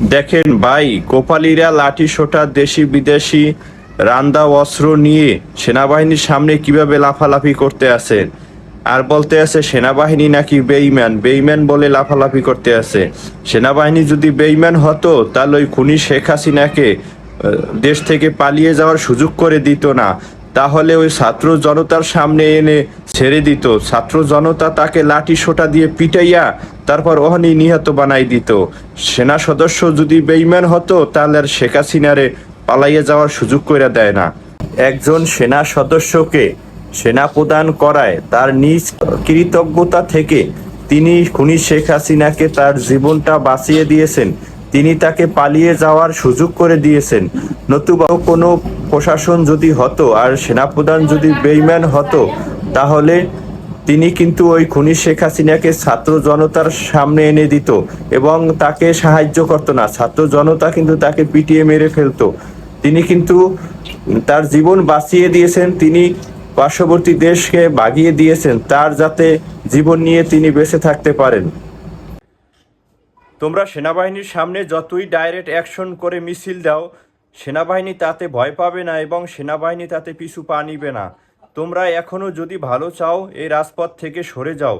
দেখেন ভাই কোপালিরা লাঠি সোটা দেশি বিদেশি রান্দা অস্ত্র নিয়ে সেনাবাহিনীর সামনে কীভাবে লাফালাফি করতে আছে? আর বলতে আছে সেনাবাহিনী নাকি বেইম্যান বেইম্যান বলে লাফালাফি করতে আছে। সেনাবাহিনী যদি বেইম্যান হতো, তাহলে ওই খুনি শেখ হাসিনাকে দেশ থেকে পালিয়ে যাওয়ার সুযোগ করে দিত না। তাহলে ওই ছাত্র জনতার সামনে এনে ছেড়ে দিত। ছাত্র জনতা তাকে লাঠি সোটা দিয়ে পিটাইয়া তারপর ওখানেই নিহত বানাই দিত। সেনা সদস্য যদি বেইমান হতো, তাহলে আর শেখ হাসিনারে পালাইয়ে যাওয়ার সুযোগ করে দেয় না। একজন সেনা সদস্যকে সেনা প্রদান করায় তার নিজ কৃতজ্ঞতা থেকে তিনি খুনি শেখ হাসিনাকে তার জীবনটা বাঁচিয়ে দিয়েছেন। তিনি তাকে পালিয়ে যাওয়ার সুযোগ করে দিয়েছেন। নতুবা কোনো প্রশাসন যদি হতো আর সেনাপ্রধান যদি বেইম্যান হতো, তাহলে তিনি কিন্তু ওই খুনি শেখ হাসিনাকে ছাত্র জনতার সামনে এনে দিত এবং তাকে সাহায্য করতো না। ছাত্র জনতা কিন্তু তাকে পিটিয়ে মেরে ফেলতো। তিনি কিন্তু তার জীবন বাঁচিয়ে দিয়েছেন, তিনি পার্শ্ববর্তী দেশকে বাগিয়ে দিয়েছেন, তার যাতে জীবন নিয়ে তিনি বেঁচে থাকতে পারেন। তোমরা সেনাবাহিনীর সামনে যতই ডাইরেক্ট অ্যাকশন করে মিছিল দাও সেনাবাহিনী তাতে ভয় পাবে না এবং সেনাবাহিনী তাতে পিছু পা নিবে না। তোমরা এখনও যদি ভালো চাও, এই রাজপথ থেকে সরে যাও।